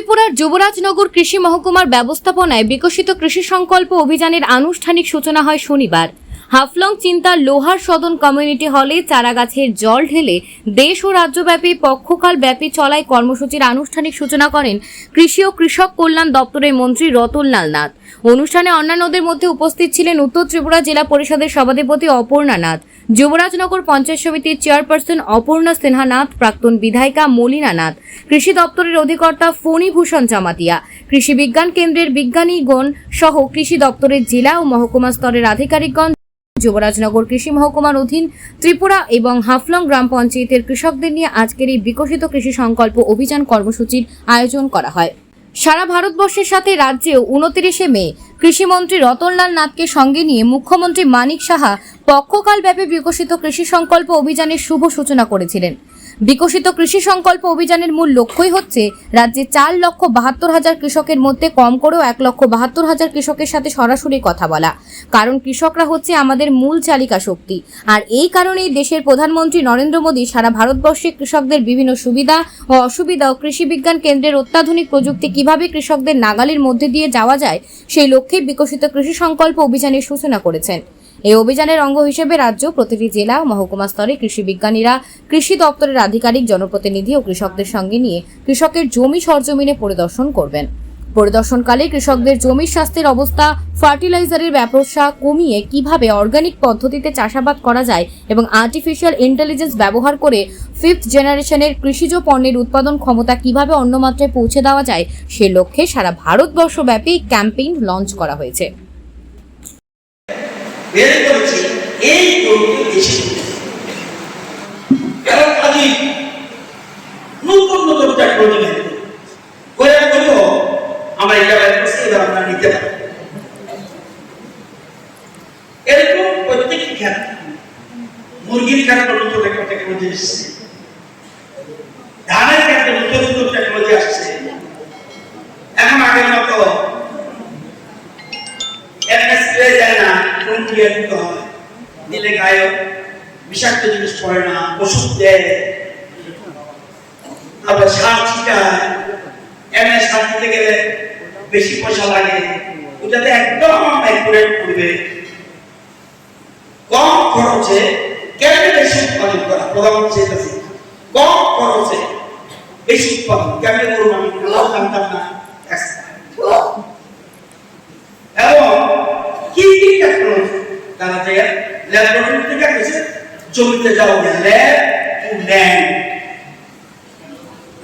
ত্রিপুরার যুবরাজনগর কৃষি মহকুমার ব্যবস্থাপনায় বিকশিত কৃষি সংকল্প অভিযানের আনুষ্ঠানিক সূচনা হয় শনিবার। হাফলং চিন্তা লোহার সদন কমিউনিটি হলে চারাগাছের জল ঢেলে দেশ ও রাজ্যব্যাপী পক্ষকাল ব্যাপী চলায় কর্মসূচির আনুষ্ঠানিক সূচনা করেন কৃষি ও কৃষক কল্যাণ দপ্তরের মন্ত্রী রতনলাল নাথ। অনুষ্ঠানে অন্যান্যদের মধ্যে উপস্থিত ছিলেন উত্তর ত্রিপুরা জেলা পরিষদের সভাধিপতি অপর্ণা নাথ, যুবরাজনগর পঞ্চায়েত সমিতির চেয়ারপারসন অপর্ণা সিনহা নাথ, প্রাক্তন বিধায়িকা মলিনা নাথ, কৃষি দপ্তরের অধিকর্তা ফণীভূষণ জামাতিয়া, কৃষি বিজ্ঞান কেন্দ্রের বিজ্ঞানীগণ সহ কৃষি দপ্তরের জেলা ও মহকুমা স্তরের আধিকারিকগণ যুবরাজনগর কৃষি মহকুমার অধীন ত্রিপুরা এবং হাফলং গ্রাম পঞ্চায়েতের কৃষকদের নিয়ে আজকের এই বিকশিত কৃষি সংকল্প অভিযান কর্মসূচির আয়োজন করা হয়। সারা ভারতবর্ষের সাথে রাজ্যেও উনতিরিশে মে কৃষিমন্ত্রী রতনলাল নাথকে সঙ্গে নিয়ে মুখ্যমন্ত্রী মানিক সাহা পক্ষকালব্যাপী বিকশিত কৃষি সংকল্প অভিযানের শুভ সূচনা করেছিলেন। বিকশিত কৃষি সংকল্প অভিযানের মূল লক্ষ্যই হচ্ছে রাজ্যে চার লক্ষ বাহাত্তর হাজার কৃষকের মধ্যে কম করেও এক লক্ষ বাহাত্তর হাজার কৃষকের সাথে সরাসরি কথা বলা। কারণ কৃষকরা হচ্ছে আমাদের মূল চালিকা শক্তি। আর এই কারণেই দেশের প্রধানমন্ত্রী নরেন্দ্র মোদী সারা ভারতবর্ষে কৃষকদের বিভিন্ন সুবিধা ও অসুবিধা ও কৃষি বিজ্ঞান কেন্দ্রের অত্যাধুনিক প্রযুক্তি কীভাবে কৃষকদের নাগালের মধ্যে দিয়ে যাওয়া যায়, সেই লক্ষ্যে বিকশিত কৃষি সংকল্প অভিযানের সূচনা করেছেন। এই অভিযানের অঙ্গ হিসেবে রাজ্য, প্রতিটি জেলা, মহকুমা স্তরে কৃষি বিজ্ঞানীরা, কৃষি দপ্তরের আধিকারিক, জনপ্রতিনিধি ও কৃষকদের সঙ্গে নিয়ে কৃষকের জমি সরজমিনে পরিদর্শন করবেন। পরিদর্শনকালে কৃষকদের জমির স্বাস্থ্যের অবস্থা, ফার্টিলাইজারের ব্যবসা কমিয়ে কীভাবে অর্গানিক পদ্ধতিতে চাষাবাদ করা যায় এবং আর্টিফিশিয়াল ইন্টেলিজেন্স ব্যবহার করে ফিফথ জেনারেশনের কৃষিজ পণ্যের উৎপাদন ক্ষমতা কীভাবে অন্য মাত্রায় পৌঁছে দেওয়া যায়, সে লক্ষ্যে সারা ভারতবর্ষব্যাপী ক্যাম্পেইন লঞ্চ করা হয়েছে। বের করেছে, এই কারণ খালি নতুন নতুন টেকনোলজি এটা বের নিতে পারি। এরকম প্রত্যেকটি ক্ষেত মুরগির নতুন একটা টেকনোলজি এসছে। ধানের ক্ষেত্রে নতুন নতুন টেকনোলজি আসছে। না কোন ক্রিয়া দিতে হয় দিলে গায়ে বিষাক্ত জিনিস পড়ে না, ওষুধ দেয়। আবার সার ছিটায়। এমনি সার দিতে গেলে বেশি পয়সা লাগে। ওটাতে একদম অ্যাকুরেট করবে কম খরচে কেমন বেশি উৎপাদন করা? প্রধানমন্ত্রী চেয়েছে কম খরচে বেশি উৎপাদন। কেমন করুন আমি জানতাম না এবং কি কি টেকনোলজি তারা যে ল্যাবরেটরি থেকে গেছে জমিতে যাও lab to land.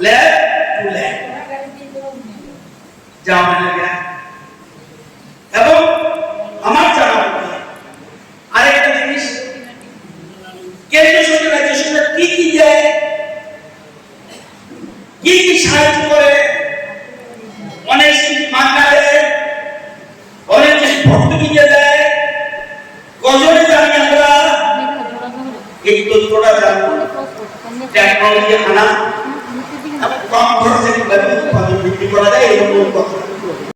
Lab to land. যাও লাগে। এবং আমার জানা আরেকটা জিনিস কেন্দ্র সরকার, রাজ্য সরকার কি কি দেয়? কি কি সাহায্য করে? অনেক মান্না দেয়, অনেক ভক্তি দিয়ে দেয় গজরে জানি আমরা এই তথ্যটা জানব টেকনোলজি আনা এবং কম খরচে কীভাবে উৎপাদন বৃদ্ধি করা যায় এরকম কথা